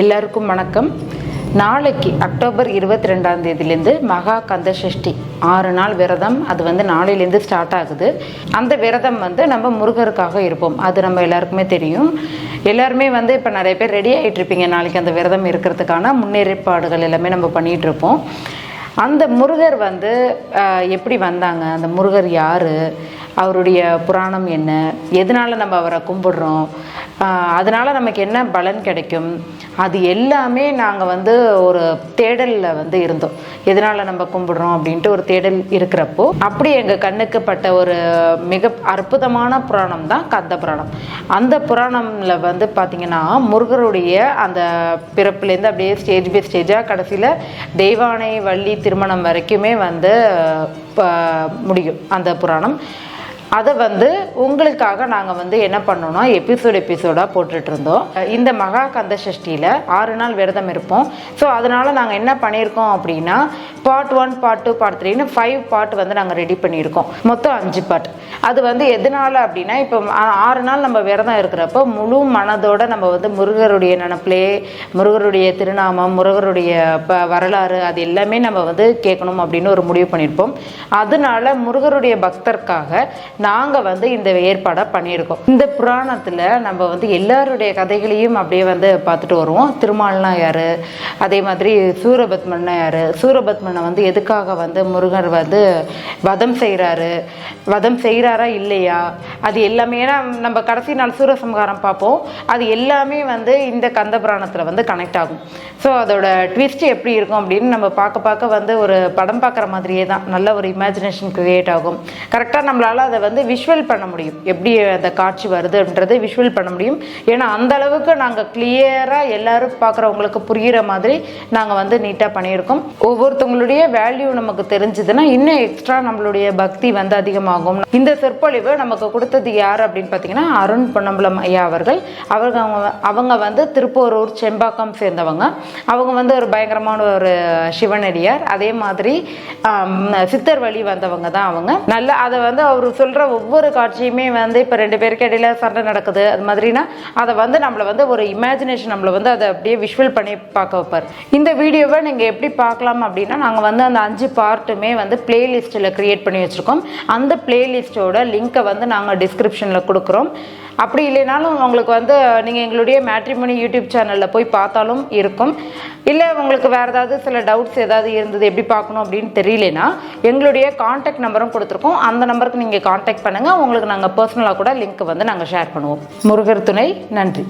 எல்லாருக்கும் வணக்கம். நாளைக்கு அக்டோபர் இருபத்தி ரெண்டாம் தேதியிலேருந்து மகா கந்த சஷ்டி ஆறு நாள் விரதம். அது வந்து நாளையிலேருந்து ஸ்டார்ட் ஆகுது. அந்த விரதம் வந்து நம்ம முருகருக்காக இருப்போம். அது நம்ம எல்லாருக்குமே தெரியும். எல்லாருமே வந்து இப்போ நிறைய பேர் ரெடி ஆகிட்டு இருப்பீங்க. நாளைக்கு அந்த விரதம் இருக்கிறதுக்கான முன்னேற்பாடுகள் எல்லாமே நம்ம பண்ணிகிட்டு இருப்போம். அந்த முருகர் வந்து எப்படி வந்தாங்க? அந்த முருகர் யார்? அவருடைய புராணம் என்ன? எதனால் நம்ம அவரை கும்பிடுறோம்? அதனால் நமக்கு என்ன பலன் கிடைக்கும்? அது எல்லாமே நாங்கள் வந்து ஒரு தேடலில் வந்து இருந்தோம். எதனால் நம்ம கும்பிடுறோம் அப்படின்ட்டு ஒரு தேடல் இருக்கிறப்போ அப்படி எங்கள் கண்ணுக்கு பட்ட ஒரு மிக அற்புதமான புராணம் தான் கந்த புராணம். அந்த புராணமில் வந்து பார்த்திங்கன்னா முருகருடைய அந்த பிறப்புலேருந்து அப்படியே ஸ்டேஜ் பை ஸ்டேஜாக கடைசியில் தெய்வானை வள்ளி திருமணம் வரைக்குமே வந்து ப- முடியும் அந்த புராணம். அதை வந்து உங்களுக்காக நாங்கள் வந்து என்ன பண்ணோம்னா எபிசோட் எபிசோடாக போட்டுட்ருந்தோம். இந்த மகா கந்த சஷ்டியில் ஆறு நாள் விரதம் இருப்போம். ஸோ அதனால் நாங்கள் என்ன பண்ணியிருக்கோம் அப்படின்னா part one part two part த்ரீன்னு ஃபைவ் பார்ட் வந்து நாங்கள் ரெடி பண்ணியிருக்கோம். மொத்தம் அஞ்சு பார்ட் அது வந்து எதனால் அப்படின்னா இப்போ ஆறு நாள் நம்ம விரதம் இருக்கிறப்போ முழு மனதோடு நம்ம வந்து முருகருடைய நினப்பிலே முருகருடைய திருநாமம் முருகருடைய ப வரலாறு அது எல்லாமே நம்ம வந்து கேட்கணும் அப்படின்னு ஒரு முடிவு பண்ணியிருப்போம். அதனால முருகருடைய பக்தர்க்காக நாங்கள் வந்து இந்த ஏற்பாடை பண்ணியிருக்கோம். இந்த புராணத்தில் நம்ம வந்து எல்லாருடைய கதைகளையும் அப்படியே வந்து பார்த்துட்டு வருவோம். திருமால்னா யார்? அதே மாதிரி சூரபத்மன்னா யார்? சூரபத்மனை வந்து எதுக்காக வந்து முருகர் வந்து வதம் செய்கிறாரு வதம் செய்கிறாரா இல்லையா? அது எல்லாமே ஏன்னா நம்ம கடைசி நாள் சூரசம்ஹாரம் பார்ப்போம். அது எல்லாமே வந்து இந்த கந்த புராணத்தில் வந்து கனெக்ட் ஆகும். ஸோ அதோட ட்விஸ்ட் எப்படி இருக்கும் அப்படின்னு நம்ம பார்க்க பார்க்க வந்து ஒரு படம் பார்க்குற மாதிரியே தான். நல்ல ஒரு இமேஜினேஷன் க்ரியேட் ஆகும். கரெக்டாக நம்மளால் அதை வந்து விஷுவல் பண்ண முடியும். எப்படி அந்த காட்சி வருதுன்றது விஷுவல் பண்ண முடியும். ஏன்னா அந்த அளவுக்கு நாங்கள் கிளியராக எல்லாரும் பார்க்குறவங்களுக்கு புரிகிற மாதிரி நாங்கள் வந்து நீட்டாக பண்ணியிருக்கோம். ஒவ்வொருத்தவங்களுடைய வேல்யூ நமக்கு தெரிஞ்சதுன்னா இன்னும் எக்ஸ்ட்ரா நம்மளுடைய பக்தி வந்து அதிகமாகும். இந்த சொற்பொழிவு நமக்கு கொடுத்தது யார் அப்படின்னு பார்த்தீங்கன்னா அருண் பொன்னம்பலம் ஐயா அவர்கள். அவங்க அவங்க- அவங்க வந்து திருப்போரூர் செம்பாக்கம் சேர்ந்தவங்க. அவங்க வந்து ஒரு பயங்கரமான ஒரு சிவனடியார். அதே மாதிரி சித்தர் வழி வந்தவங்க தான் அவங்க. நல்ல அதை வந்து அவர் சொல்கிற ஒவ்வொரு காட்சியுமே வந்து இப்போ ரெண்டு பேருக்கு இடையில சண்டை நடக்குது. அது மாதிரினா அதை வந்து நம்மளை வந்து ஒரு இமேஜினேஷன் நம்மளை வந்து அதை அப்படியே விஷுவல் பண்ணி பார்க்க வைப்பார். இந்த வீடியோவை நீங்கள் எப்படி பார்க்கலாம் அப்படின்னா நாங்கள் வந்து அந்த அஞ்சு பார்ட்டுமே வந்து பிளேலிஸ்ட்டில் க்ரியேட் பண்ணி வச்சுருக்கோம். அந்த பிளேலிஸ்ட்டோட லிங்க்கை வந்து நாங்கள் டிஸ்கிரிப்ஷனில் கொடுக்குறோம். அப்படி இல்லைனாலும் உங்களுக்கு வந்து நீங்கள் எங்களுடைய மேட்ரிமோனி யூடியூப் சேனலில் போய் பார்த்தாலும் இருக்கும். இல்லை உங்களுக்கு வேறு ஏதாவது சில டவுட்ஸ் ஏதாவது இருந்தது எப்படி பார்க்கணும் அப்படின்னு தெரியலனா எங்களுடைய காண்டாக்ட் நம்பரும் கொடுத்துருக்கோம். அந்த நம்பருக்கு நீங்கள் காண்டாக்ட் பண்ணுங்கள் உங்களுக்கு நாங்கள் பர்சனலாக கூட லிங்க் வந்து நாங்கள் ஷேர் பண்ணுவோம். முருகர் துணை நன்றி.